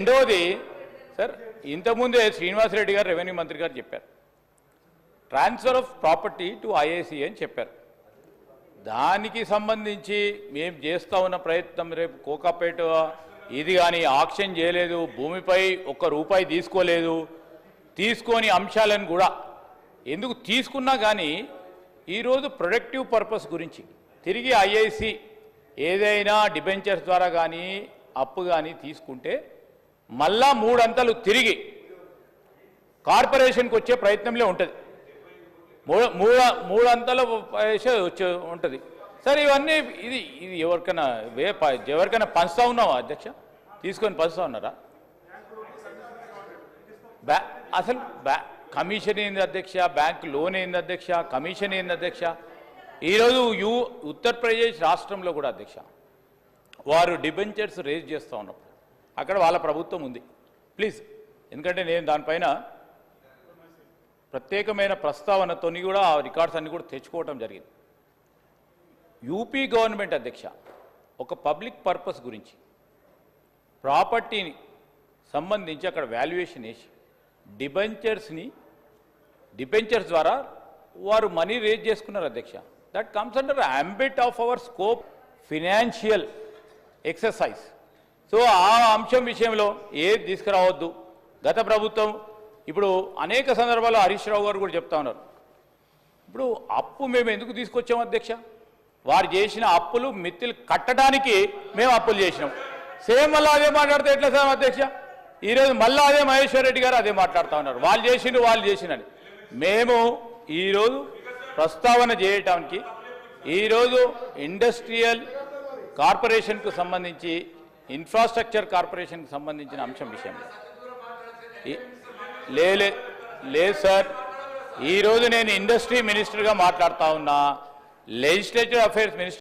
రెండవది సార్ ఇంతకుముందే శ్రీనివాసరెడ్డి గారు రెవెన్యూ మంత్రి గారు చెప్పారు. Transfer of property to I A C అని చెప్పారు. దానికి సంబంధించి మేము చేస్తా ఉన్న ప్రయత్నం రేపు కోకాపేట ఇది కానీ ఆక్షన్ చేయలేదు భూమిపై ఒక్క రూపాయి తీసుకోలేదు తీసుకొని అంశాలను కూడా ఎందుకు తీసుకున్నా కానీ ఈరోజు ప్రొడక్టివ్ పర్పస్ గురించి తిరిగి ఐఐసి ఏదైనా డిబెంచర్స్ ద్వారా కానీ అప్పు కానీ తీసుకుంటే మళ్ళా మూడంతలు తిరిగి కార్పొరేషన్కి వచ్చే ప్రయత్నంలో ఉంటుంది. మూడు మూడు మూడంతల వచ్చే ఉంటుంది. సరే ఇవన్నీ ఇది ఇది ఎవరికైనా వే ఎవరికైనా పంచుతా ఉన్నావా అధ్యక్ష? తీసుకొని పంచుతా ఉన్నారా? బ్యా అసలు బ్యా కమిషన్ ఏంది అధ్యక్ష? బ్యాంక్ లోన్ ఏంది అధ్యక్ష? కమిషన్ ఏంది అధ్యక్ష? ఈరోజు యూ ఉత్తరప్రదేశ్ రాష్ట్రంలో కూడా అధ్యక్ష వారు డిబెంచర్స్ రేజ్ చేస్తూ ఉన్నప్పుడు అక్కడ వాళ్ళ ప్రభుత్వం ఉంది. ప్లీజ్ ఎందుకంటే నేను దానిపైన ప్రత్యేకమైన ప్రస్తావనతోని కూడా ఆ రికార్డ్స్ అన్ని కూడా తెచ్చుకోవటం జరిగింది. యూపీ గవర్నమెంట్ అధ్యక్ష ఒక పబ్లిక్ పర్పస్ గురించి ప్రాపర్టీని సంబంధించి అక్కడ వాల్యుయేషన్ వేసి డిబెంచర్స్ని డిబెంచర్స్ ద్వారా వారు మనీ రేజ్ చేసుకున్నారు అధ్యక్ష. That comes under ambit of our scope financial exercise so ఆ అంశం విషయంలో ఏది తీసుకురావద్దు. గత ప్రభుత్వం ఇప్పుడు అనేక సందర్భాల్లో హరీష్ రావు గారు కూడా చెప్తా ఉన్నారు. ఇప్పుడు అప్పు మేము ఎందుకు తీసుకొచ్చాము అధ్యక్ష? వారు చేసిన అప్పులు మిత్తిలు కట్టడానికి మేము అప్పులు చేసినాం. సేమ్ మళ్ళీ అదే మాట్లాడితే ఎట్లా సార్ అధ్యక్ష? ఈరోజు మళ్ళీ అదే మహేశ్వర్ రెడ్డి గారు అదే మాట్లాడుతూ ఉన్నారు. వాళ్ళు చేసిండు వాళ్ళు చేసినని మేము ఈరోజు ప్రస్తావన చేయటానికి ఈరోజు ఇండస్ట్రియల్ కార్పొరేషన్కు సంబంధించి ఇన్ఫ్రాస్ట్రక్చర్ కార్పొరేషన్కి సంబంధించిన అంశం విషయంలో. లేలే లేదు సార్ ఈరోజు నేను ఇండస్ట్రీ మినిస్టర్గా మాట్లాడుతూ ఉన్నా లెజిస్లేటివ్ అఫైర్స్ మినిస్టర్